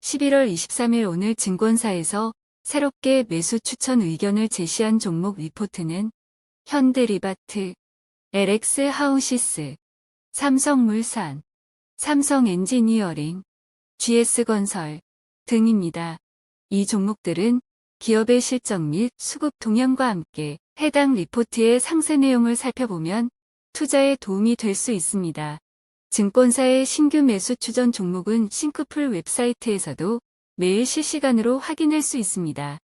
(11월 23일) 오늘 증권사에서 새롭게 매수 추천 의견을 제시한 종목 리포트는 현대리바트, LX 하우시스, 삼성물산, 삼성엔지니어링, GS건설 등입니다. 이 종목들은 기업의 실적 및 수급 동향과 함께 해당 리포트의 상세 내용을 살펴보면 투자에 도움이 될 수 있습니다. 증권사의 신규 매수 추전 종목은 싱크풀 웹사이트에서도 매일 실시간으로 확인할 수 있습니다.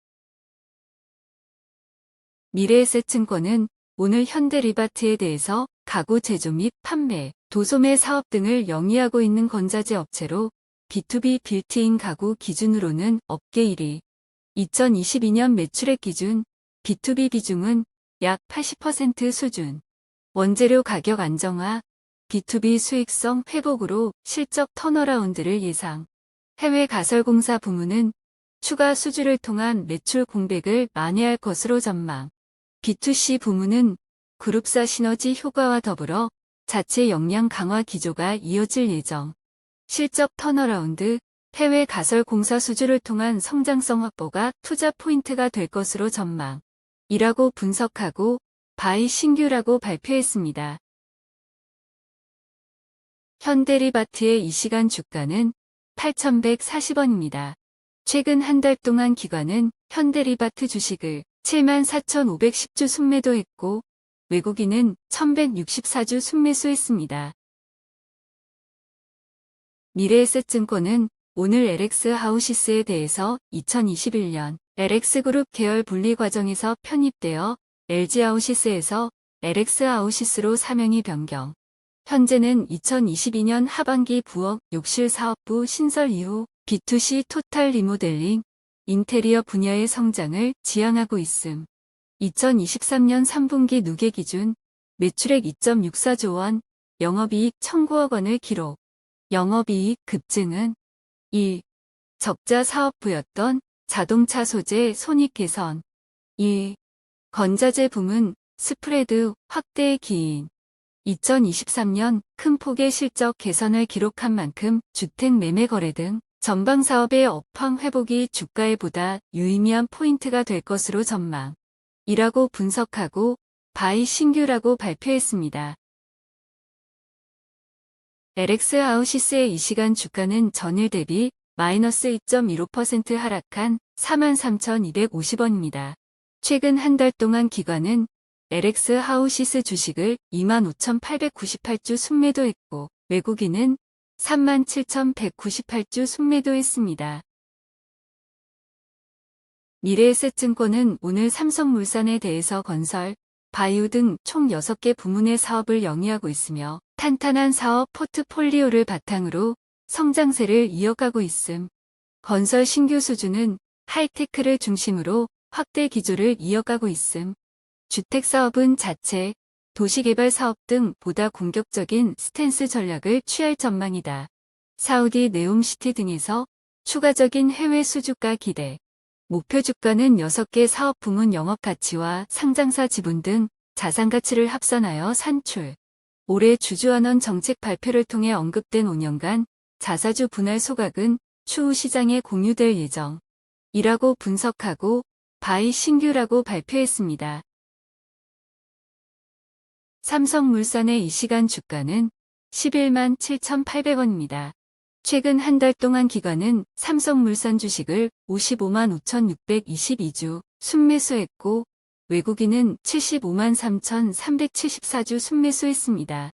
미래에셋증권은 오늘 현대리바트에 대해서 가구 제조 및 판매, 도소매 사업 등을 영위하고 있는 건자재 업체로 B2B 빌트인 가구 기준으로는 업계 1위, 2022년 매출액 기준 B2B 비중은 약 80% 수준, 원재료 가격 안정화, B2B 수익성 회복으로 실적 턴어라운드를 예상. 해외 가설공사 부문은 추가 수주를 통한 매출 공백을 만회할 것으로 전망. B2C 부문은 그룹사 시너지 효과와 더불어 자체 역량 강화 기조가 이어질 예정. 실적 턴어라운드, 해외 가설공사 수주를 통한 성장성 확보가 투자 포인트가 될 것으로 전망. 이라고 분석하고 바이 신규라고 발표했습니다. 현대리바트의 이 시간 주가는 8,140원입니다. 최근 한 달 동안 기관은 현대리바트 주식을 74,510주 순매도했고 외국인은 1,164주 순매수했습니다. 미래에셋증권은 오늘 LX 하우시스에 대해서 2021년 LX그룹 계열 분리 과정에서 편입되어 LG 하우시스에서 LX 하우시스로 사명이 변경. 현재는 2022년 하반기 부엌 욕실 사업부 신설 이후 B2C 토탈 리모델링, 인테리어 분야의 성장을 지향하고 있음. 2023년 3분기 누계 기준 매출액 2.64조 원, 영업이익 1,009억 원을 기록. 영업이익 급증은 1. 적자 사업부였던 자동차 소재 손익 개선 2. 건자재 부문 스프레드 확대의 기인 2023년 큰 폭의 실적 개선을 기록한 만큼 주택 매매 거래 등 전방 사업의 업황 회복이 주가에 보다 유의미한 포인트가 될 것으로 전망. 이라고 분석하고 바이 신규라고 발표했습니다. LX 아우시스의 이 시간 주가는 전일 대비 마이너스 2.15% 하락한 43,250원입니다. 최근 한 달 동안 기관은 LX 하우시스 주식을 25,898주 순매도했고 외국인은 37,198주 순매도했습니다. 미래에셋증권은 오늘 삼성물산에 대해서 건설, 바이오 등 총 6개 부문의 사업을 영위하고 있으며 탄탄한 사업 포트폴리오를 바탕으로 성장세를 이어가고 있음. 건설 신규 수주는 하이테크를 중심으로 확대 기조를 이어가고 있음. 주택 사업은 자체, 도시개발 사업 등 보다 공격적인 스탠스 전략을 취할 전망이다. 사우디 네옴시티 등에서 추가적인 해외 수주가 기대. 목표 주가는 6개 사업 부문 영업 가치와 상장사 지분 등 자산 가치를 합산하여 산출. 올해 주주환원 정책 발표를 통해 언급된 5년간 자사주 분할 소각은 추후 시장에 공유될 예정. 이라고 분석하고 바이 신규라고 발표했습니다. 삼성물산의 이 시간 주가는 11만 7,800원입니다. 최근 한 달 동안 기관은 삼성물산 주식을 55만 5,622주 순매수했고 외국인은 75만 3,374주 순매수했습니다.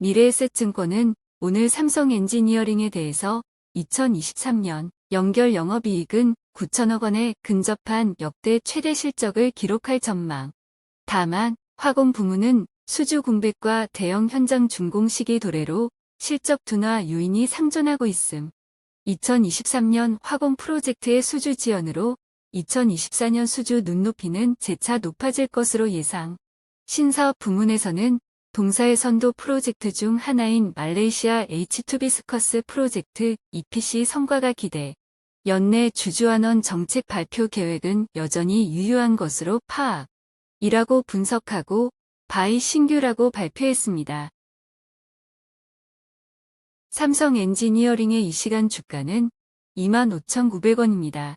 미래에셋증권은 오늘 삼성 엔지니어링에 대해서 2023년 연결 영업이익은 9천억 원에 근접한 역대 최대 실적을 기록할 전망. 다만 화공 부문은 수주 공백과 대형 현장 준공 시기 도래로 실적 둔화 요인이 상존하고 있음. 2023년 화공 프로젝트의 수주 지연으로 2024년 수주 눈높이는 재차 높아질 것으로 예상. 신사업 부문에서는 동사의 선도 프로젝트 중 하나인 말레이시아 H2B 스커스 프로젝트 EPC 성과가 기대. 연내 주주환원 정책 발표 계획은 여전히 유효한 것으로 파악. 이라고 분석하고 바이 신규라고 발표했습니다. 삼성 엔지니어링의 이 시간 주가는 25,900원입니다.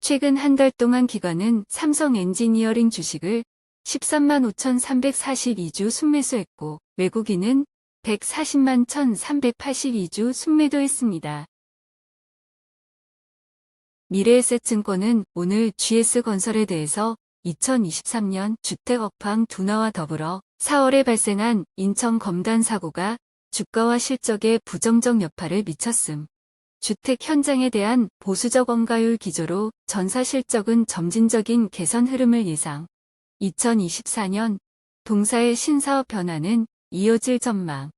최근 한 달 동안 기관은 삼성 엔지니어링 주식을 13만 5,342주 순매수했고 외국인은 140만 1,382주 순매도했습니다. 미래에셋증권은 오늘 GS건설에 대해서 2023년 주택 업황 둔화와 더불어 4월에 발생한 인천 검단 사고가 주가와 실적에 부정적 여파를 미쳤음. 주택 현장에 대한 보수적 원가율 기조로 전사 실적은 점진적인 개선 흐름을 예상. 2024년 동사의 신사업 변화는 이어질 전망.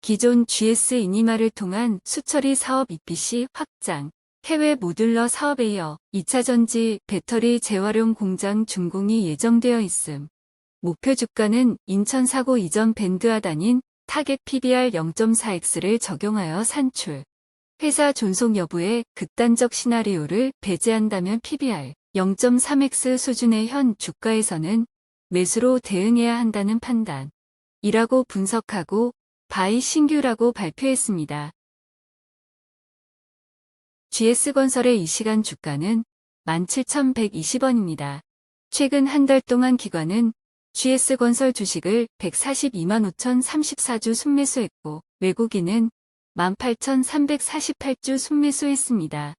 기존 GS 이니마를 통한 수처리 사업 EPC 확장, 해외 모듈러 사업에 이어 2차 전지 배터리 재활용 공장 준공이 예정되어 있음. 목표 주가는 인천 사고 이전 밴드 하단인 타겟 PBR 0.4x를 적용하여 산출. 회사 존속 여부의 극단적 시나리오를 배제한다면 PBR 0.3x 수준의 현 주가에서는 매수로 대응해야 한다는 판단. 이라고 분석하고 바이 신규라고 발표했습니다. GS건설의 이 시간 주가는 17,120원입니다. 최근 한 달 동안 기관은 GS건설 주식을 142만 5,034주 순매수했고 외국인은 18,348주 순매수했습니다.